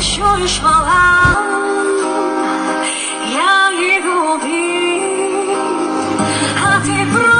就是说了，要一不平，好几不。